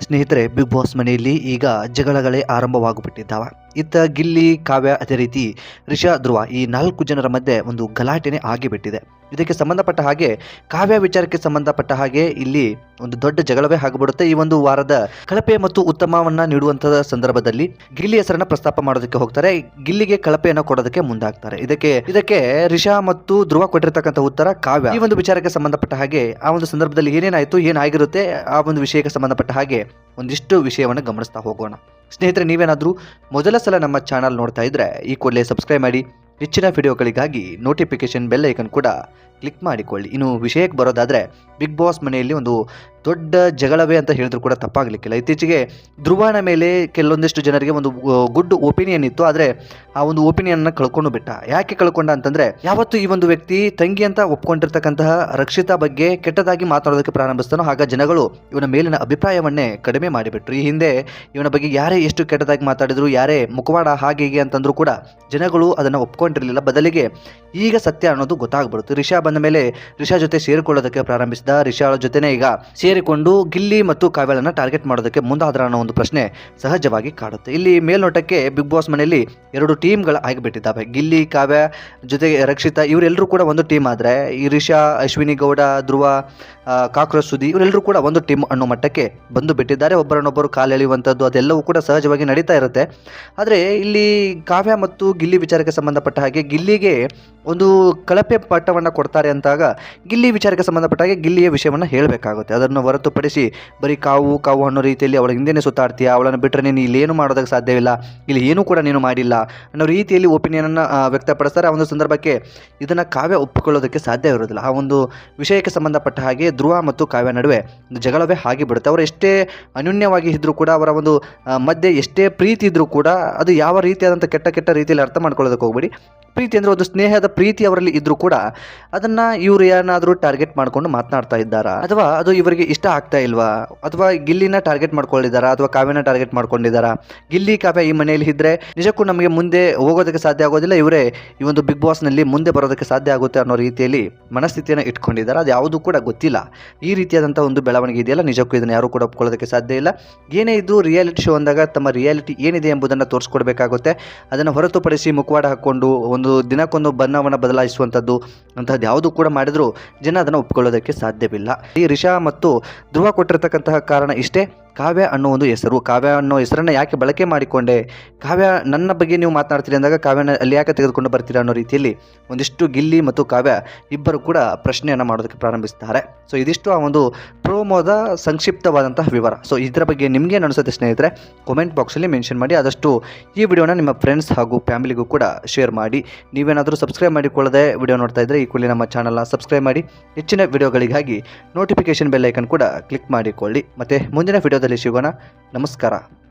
ಸ್ನೇಹಿತರೆ big boss ಮನೆಯಲ್ಲಿ ಈಗ ಜಗಳಗಳೇ ಆರಂಭವಾಗ್ಬಿಟ್ಟಿದ್ದಾವೆ. ಇತ್ತ ಗಿಲ್ಲಿ, ಕಾವ್ಯ ಅದೇ ರೀತಿ ರಿಷಾ, ಧ್ರುವ ಈ ನಾಲ್ಕು ಜನರ ಮಧ್ಯೆ ಒಂದು ಗಲಾಟೆನೇ ಆಗಿಬಿಟ್ಟಿದೆ. ಇದಕ್ಕೆ ಸಂಬಂಧಪಟ್ಟ ಹಾಗೆ, ಕಾವ್ಯ ವಿಚಾರಕ್ಕೆ ಸಂಬಂಧಪಟ್ಟ ಹಾಗೆ ಇಲ್ಲಿ ಒಂದು ದೊಡ್ಡ ಜಗಳವೇ ಆಗಿಬಿಡುತ್ತೆ ಈ ಒಂದು ವಾರದ ಕಳಪೆ ಮತ್ತು ಉತ್ತಮವನ್ನ ನೀಡುವಂತಹ ಸಂದರ್ಭದಲ್ಲಿ. ಗಿಲ್ಲಿ ಹೆಸರನ್ನ ಪ್ರಸ್ತಾಪ ಮಾಡೋದಕ್ಕೆ ಹೋಗ್ತಾರೆ. ಗಿಲ್ಲಿಗೆ ಕಳಪೆಯನ್ನು ಕೊಡೋದಕ್ಕೆ ಮುಂದಾಗ್ತಾರೆ. ಇದಕ್ಕೆ ಇದಕ್ಕೆ ರಿಷಾ ಮತ್ತು ಧ್ರುವ ಕೊಟ್ಟಿರ್ತಕ್ಕಂಥ ಉತ್ತರ ಕಾವ್ಯ. ಈ ಒಂದು ವಿಚಾರಕ್ಕೆ ಸಂಬಂಧಪಟ್ಟ ಹಾಗೆ ಆ ಒಂದು ಸಂದರ್ಭದಲ್ಲಿ ಏನೇನಾಯ್ತು, ಏನಾಗಿರುತ್ತೆ, ಆ ಒಂದು ವಿಷಯಕ್ಕೆ ಸಂಬಂಧಪಟ್ಟ ಹಾಗೆ ಒಂದಿಷ್ಟು ವಿಷಯವನ್ನು ಗಮನಿಸ್ತಾ ಹೋಗೋಣ. ಸ್ನೇಹಿತರೆ, ನೀವೇನಾದರೂ ಮೊದಲ ಸಲ ನಮ್ಮ ಚಾನಲ್ ನೋಡ್ತಾ ಇದ್ರೆ ಈ ಕೂಡಲೇ ಸಬ್ಸ್ಕ್ರೈಬ್ ಮಾಡಿ, ಹೆಚ್ಚಿನ ವಿಡಿಯೋಗಳಿಗಾಗಿ ನೋಟಿಫಿಕೇಶನ್ ಬೆಲ್ ಐಕನ್ ಕೂಡ ಕ್ಲಿಕ್ ಮಾಡಿಕೊಳ್ಳಿ. ಇನ್ನು ವಿಷಯಕ್ಕೆ ಬರೋದಾದರೆ ಬಿಗ್ ಬಾಸ್ ಮನೆಯಲ್ಲಿ ಒಂದು ದೊಡ್ಡ ಜಗಳವೇ ಅಂತ ಹೇಳಿದ್ರು ಕೂಡ ತಪ್ಪಾಗಲಿಕ್ಕಿಲ್ಲ. ಇತ್ತೀಚೆಗೆ ಧ್ರುವನ ಮೇಲೆ ಕೆಲವೊಂದಿಷ್ಟು ಜನರಿಗೆ ಒಂದು ಗುಡ್ ಒಪಿನಿಯನ್ ಇತ್ತು. ಆದರೆ ಆ ಒಂದು ಒಪಿನಿಯನ್ನ ಕಳ್ಕೊಂಡು ಬಿಟ್ಟ. ಯಾಕೆ ಕಳ್ಕೊಂಡ ಅಂತಂದ್ರೆ ಯಾವತ್ತು ಈ ಒಂದು ವ್ಯಕ್ತಿ ತಂಗಿ ಅಂತ ಒಪ್ಕೊಂಡಿರ್ತಕ್ಕಂತಹ ರಕ್ಷಿತಾ ಬಗ್ಗೆ ಕೆಟ್ಟದಾಗಿ ಮಾತಾಡೋದಕ್ಕೆ ಪ್ರಾರಂಭಿಸ್ತಾನೋ ಆಗ ಜನಗಳು ಇವನ ಮೇಲಿನ ಅಭಿಪ್ರಾಯವನ್ನೇ ಕಡಿಮೆ ಮಾಡಿಬಿಟ್ರು. ಈ ಹಿಂದೆ ಇವನ ಬಗ್ಗೆ ಯಾರೇ ಎಷ್ಟು ಕೆಟ್ಟದಾಗಿ ಮಾತಾಡಿದ್ರು, ಯಾರೇ ಮುಖವಾಡ ಹಾಗೆ ಹೀಗೆ ಅಂತಂದ್ರೂ ಕೂಡ ಜನಗಳು ಅದನ್ನು ಒಪ್ಕೊಂಡಿರಲಿಲ್ಲ. ಬದಲಿಗೆ ಈಗ ಸತ್ಯ ಅನ್ನೋದು ಗೊತ್ತಾಗ್ಬಿಡುತ್ತೆ. ರಿಷಾ ಬಂದ ಮೇಲೆ ರಿಷಾ ಜೊತೆ ಸೇರಿಕೊಳ್ಳೋದಕ್ಕೆ ಪ್ರಾರಂಭಿಸಿದ. ರಿಷಾ ಜೊತೆನೇ ಈಗ ಸೇರಿಕೊಂಡು ಗಿಲ್ಲಿ ಮತ್ತು ಕಾವ್ಯಳನ್ನ ಟಾರ್ಗೆಟ್ ಮಾಡೋದಕ್ಕೆ ಮುಂದಾದ್ರ ಅನ್ನೋ ಒಂದು ಪ್ರಶ್ನೆ ಸಹಜವಾಗಿ ಕಾಡುತ್ತೆ. ಇಲ್ಲಿ ಮೇಲ್ನೋಟಕ್ಕೆ ಬಿಗ್ ಬಾಸ್ ಮನೆಯಲ್ಲಿ ಎರಡು ಟೀಮ್ಗಳು ಆಗಿಬಿಟ್ಟಿದ್ದಾವೆ. ಗಿಲ್ಲಿ, ಕಾವ್ಯ ಜೊತೆಗೆ ರಕ್ಷಿತಾ ಇವರೆಲ್ಲರೂ ಕೂಡ ಒಂದು ಟೀಮ್ ಆದರೆ ಇರಿಷಾ, ಅಶ್ವಿನಿ ಗೌಡ, ಧ್ರುವ ಕಾಕ್ರೋಚ್ ಸುದಿ ಇವರೆಲ್ಲರೂ ಕೂಡ ಒಂದು ಟೀಮ್ ಅನ್ನೋ ಮಟ್ಟಕ್ಕೆ ಬಂದು ಬಿಟ್ಟಿದ್ದಾರೆ. ಒಬ್ಬರನ್ನೊಬ್ಬರು ಕಾಲೆಳೆಯುವಂಥದ್ದು ಅದೆಲ್ಲವೂ ಕೂಡ ಸಹಜವಾಗಿ ನಡೀತಾ ಇರುತ್ತೆ. ಆದರೆ ಇಲ್ಲಿ ಕಾವ್ಯ ಮತ್ತು ಗಿಲ್ಲಿ ವಿಚಾರಕ್ಕೆ ಸಂಬಂಧಪಟ್ಟ ಹಾಗೆ ಗಿಲ್ಲಿಗೆ ಒಂದು ಕಳಪೆ ಪಾಠವನ್ನು ಕೊಡ್ತಾರೆ ಅಂತಾಗ ಗಿಲ್ಲಿ ವಿಚಾರಕ್ಕೆ ಸಂಬಂಧಪಟ್ಟ ಹಾಗೆ ಗಿಲ್ಲಿಯ ವಿಷಯವನ್ನು ಹೇಳಬೇಕಾಗುತ್ತೆ. ಅದನ್ನು ಹೊರತುಪಡಿಸಿ ಬರೀ ಕಾವು ಕಾವು ಅನ್ನೋ ರೀತಿಯಲ್ಲಿ ಅವಳ ಹಿಂದೆನೇ ಸುತ್ತಾಡ್ತೀಯ? ಅವಳನ್ನು ಬಿಟ್ಟರೆ ನೀನು ಇಲ್ಲಿ ಏನು ಮಾಡೋದಕ್ಕೆ ಸಾಧ್ಯವಿಲ್ಲ? ಇಲ್ಲಿ ಏನೂ ಕೂಡ ನೀನು ಮಾಡಿಲ್ಲ ಅನ್ನೋ ರೀತಿಯಲ್ಲಿ ಒಪಿನಿಯನನ್ನು ವ್ಯಕ್ತಪಡಿಸ್ತಾರೆ. ಆ ಒಂದು ಸಂದರ್ಭಕ್ಕೆ ಇದನ್ನು ಕಾವ್ಯ ಒಪ್ಪಿಕೊಳ್ಳೋದಕ್ಕೆ ಸಾಧ್ಯ ಇರೋದಿಲ್ಲ. ಆ ಒಂದು ವಿಷಯಕ್ಕೆ ಸಂಬಂಧಪಟ್ಟ ಹಾಗೆ ಧ್ರುವ ಮತ್ತು ಕಾವ್ಯ ನಡುವೆ ಒಂದು ಹಾಗೆ ಆಗಿಬಿಡುತ್ತೆ. ಅವರು ಎಷ್ಟೇ ಅನ್ಯೂನ್ಯವಾಗಿ ಇದ್ದರೂ ಕೂಡ, ಅವರ ಒಂದು ಮಧ್ಯೆ ಎಷ್ಟೇ ಪ್ರೀತಿ ಇದ್ದರೂ ಕೂಡ ಅದು ಯಾವ ರೀತಿಯಾದಂಥ ಕೆಟ್ಟ ಕೆಟ್ಟ ರೀತಿಯಲ್ಲಿ ಅರ್ಥ ಮಾಡ್ಕೊಳ್ಳೋದಕ್ಕೆ ಹೋಗ್ಬೇಡಿ. ಪ್ರೀತಿ ಅಂದರೆ ಒಂದು ಸ್ನೇಹದ ಪ್ರೀತಿ ಅವರಲ್ಲಿ ಇದ್ದರೂ ಕೂಡ ಅದನ್ನು ಇವರು ಏನಾದರೂ ಟಾರ್ಗೆಟ್ ಮಾಡಿಕೊಂಡು ಮಾತನಾಡ್ತಾ ಇದ್ದಾರಾ? ಅಥವಾ ಅದು ಇವರಿಗೆ ಇಷ್ಟ ಆಗ್ತಾ ಇಲ್ವಾ? ಅಥವಾ ಗಿಲ್ಲಿನ ಟಾರ್ಗೆಟ್ ಮಾಡ್ಕೊಂಡಿದ್ದಾರಾ? ಅಥವಾ ಕಾವ್ಯನ ಟಾರ್ಗೆಟ್ ಮಾಡ್ಕೊಂಡಿದ್ದಾರಾ? ಗಿಲ್ಲಿ, ಕಾವ್ಯ ಈ ಮನೆಯಲ್ಲಿ ಇದ್ದರೆ ನಿಜಕ್ಕೂ ನಮಗೆ ಮುಂದೆ ಹೋಗೋದಕ್ಕೆ ಸಾಧ್ಯ ಆಗೋದಿಲ್ಲ. ಇವರೇ ಈ ಒಂದು ಬಿಗ್ ಬಾಸ್ನಲ್ಲಿ ಮುಂದೆ ಬರೋದಕ್ಕೆ ಸಾಧ್ಯ ಆಗುತ್ತೆ ಅನ್ನೋ ರೀತಿಯಲ್ಲಿ ಮನಸ್ಥಿತಿಯನ್ನು ಇಟ್ಕೊಂಡಿದ್ದಾರೆ. ಅದು ಯಾವುದೂ ಕೂಡ ಗೊತ್ತಿಲ್ಲ. ಈ ರೀತಿಯಾದಂಥ ಒಂದು ಬೆಳವಣಿಗೆ ಇದೆಯಲ್ಲ? ನಿಜಕ್ಕೂ ಇದನ್ನು ಯಾರೂ ಕೂಡ ಒಪ್ಕೊಳ್ಳೋದಕ್ಕೆ ಸಾಧ್ಯ ಇಲ್ಲ. ಏನೇ ಇದು ರಿಯಾಲಿಟಿ ಶೋ ಅಂದಾಗ ತಮ್ಮ ರಿಯಾಲಿಟಿ ಏನಿದೆ ಎಂಬುದನ್ನು ತೋರಿಸ್ಕೊಡ್ಬೇಕಾಗುತ್ತೆ. ಅದನ್ನು ಹೊರತುಪಡಿಸಿ ಮುಖವಾಡ ಹಾಕ್ಕೊಂಡು ಒಂದು ದಿನಕ್ಕೊಂದು ಬಣ್ಣವನ್ನು ಬದಲಾಯಿಸುವಂಥದ್ದು ಅಂತಹದ್ದು ಯಾವುದು ಕೂಡ ಮಾಡಿದರೂ ಜನ ಅದನ್ನು ಒಪ್ಕೊಳ್ಳೋದಕ್ಕೆ ಸಾಧ್ಯವಿಲ್ಲ. ಈ ರಿಷಾ ಮತ್ತು ಧ್ರುವ ಕೊಟ್ಟಿರತಕ್ಕಂತಹ ಕಾರಣ ಇಷ್ಟೇ. ಕಾವ್ಯ ಅನ್ನೋ ಒಂದು ಹೆಸರು, ಕಾವ್ಯ ಅನ್ನೋ ಹೆಸರನ್ನು ಯಾಕೆ ಬಳಕೆ ಮಾಡಿಕೊಂಡೆ? ಕಾವ್ಯ ನನ್ನ ಬಗ್ಗೆ ನೀವು ಮಾತನಾಡ್ತೀರಿ ಅಂದಾಗ ಕಾವ್ಯನ ಅಲ್ಲಿ ಯಾಕೆ ತೆಗೆದುಕೊಂಡು ಬರ್ತೀರಾ ಅನ್ನೋ ರೀತಿಯಲ್ಲಿ ಒಂದಿಷ್ಟು ಗಿಲ್ಲಿ ಮತ್ತು ಕಾವ್ಯ ಇಬ್ಬರು ಕೂಡ ಪ್ರಶ್ನೆಯನ್ನು ಮಾಡೋದಕ್ಕೆ ಪ್ರಾರಂಭಿಸ್ತಾರೆ. ಸೊ ಇದಿಷ್ಟು ಆ ಒಂದು ಪ್ರೋಮೋದ ಸಂಕ್ಷಿಪ್ತವಾದಂತಹ ವಿವರ. ಸೊ ಇದರ ಬಗ್ಗೆ ನಿಮಗೆ ಅನಿಸುತ್ತೆ ಸ್ನೇಹಿತರೆ ಕಮೆಂಟ್ ಬಾಕ್ಸಲ್ಲಿ ಮೆನ್ಷನ್ ಮಾಡಿ, ಆದಷ್ಟು ಈ ವಿಡಿಯೋನ ನಿಮ್ಮ ಫ್ರೆಂಡ್ಸ್ ಹಾಗೂ ಫ್ಯಾಮಿಲಿಗೂ ಕೂಡ ಶೇರ್ ಮಾಡಿ. ನೀವೇನಾದರೂ ಸಬ್ಸ್ಕ್ರೈಬ್ ಮಾಡಿಕೊಳ್ಳದೆ ವಿಡಿಯೋ ನೋಡ್ತಾ ಇದ್ದರೆ ಈ ಕೂಡಲೇ ನಮ್ಮ ಚಾನಲ್ನ ಸಬ್ಸ್ಕ್ರೈಬ್ ಮಾಡಿ. ಹೆಚ್ಚಿನ ವಿಡಿಯೋಗಳಿಗಾಗಿ ನೋಟಿಫಿಕೇಶನ್ ಬೆಲ್ ಐಕನ್ ಕೂಡ ಕ್ಲಿಕ್ ಮಾಡಿಕೊಳ್ಳಿ. ಮತ್ತು ಮುಂದಿನ ವಿಡಿಯೋದಲ್ಲಿ ಸಿಗೋಣ. ನಮಸ್ಕಾರ.